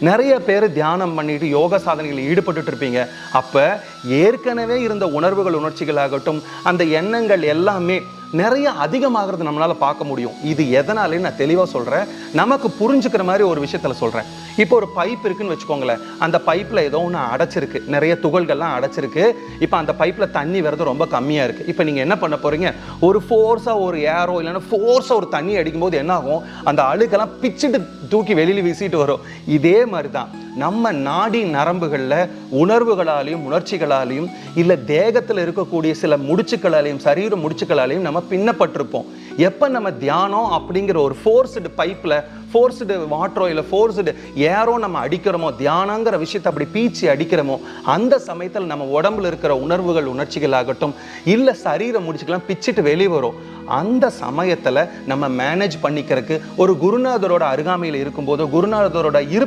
நிறைய பேர் தியானம் பண்ணிட்டு யோக சாதனைகளில் ஈடுபட்டுட்டு இருப்பீங்க. அப்ப ஏற்கனவே இருந்த உணர்வுகள் உணர்ச்சிகள் ஆகட்டும் அந்த எண்ணங்கள் எல்லாமே நிறைய அதிகமாகிறது நம்மளால் பார்க்க முடியும். இது எதனாலேன்னு நான் தெளிவாக சொல்கிறேன் நமக்கு புரிஞ்சுக்கிற மாதிரி ஒரு விஷயத்தில் சொல்கிறேன் இப்போ ஒரு பைப் இருக்குன்னு வச்சுக்கோங்களேன். அந்த பைப்பில் ஏதோ ஒன்று அடைச்சிருக்கு. நிறைய துகள்கள்லாம் அடைச்சிருக்கு. இப்போ அந்த பைப்பில் தண்ணி வரது ரொம்ப கம்மியாக இருக்குது இப்போ நீங்கள் என்ன பண்ண போகிறீங்க ஒரு ஃபோர்ஸாக ஒரு ஏரோ இல்லைன்னா ஃபோர்ஸாக ஒரு தண்ணி அடிக்கும்போது என்ன ஆகும் அந்த அழுக்கெல்லாம் பிச்சுட்டு தூக்கி வெளியில் வீசிட்டு வரும். இதே மாதிரி தான் நம்ம நாடி நரம்புகளில் உணர்வுகளாலையும் உணர்ச்சிகளாலையும் இல்லை தேகத்தில் இருக்கக்கூடிய சில முடிச்சுக்களாலையும் சரீர முடிச்சுக்களாலையும் நம்ம பின்னப்பட்டிருப்போம். எப்போ நம்ம தியானம் அப்படிங்கிற ஒரு ஃபோர்ஸ்டு பைப்பில் ஃபோர்ஸ்டு வாட்டரோ இல்லை ஃபோர்ஸ்டு ஏரோ நம்ம அடிக்கிறோமோ தியானங்கிற விஷயத்தை அப்படி பீச்சி அடிக்கிறோமோ அந்த சமயத்தில் நம்ம உடம்புல இருக்கிற உணர்வுகள் உணர்ச்சிகள் ஆகட்டும் இல்லை சரீர முடிச்சுக்கெல்லாம் பிச்சிட்டு வெளியே வரும். அந்த சமயத்தில் நம்ம மேனேஜ் பண்ணிக்கிறதுக்கு ஒரு குருநாதரோட அருகாமையில் இருக்கும்போதோ குருநாதரோட இரு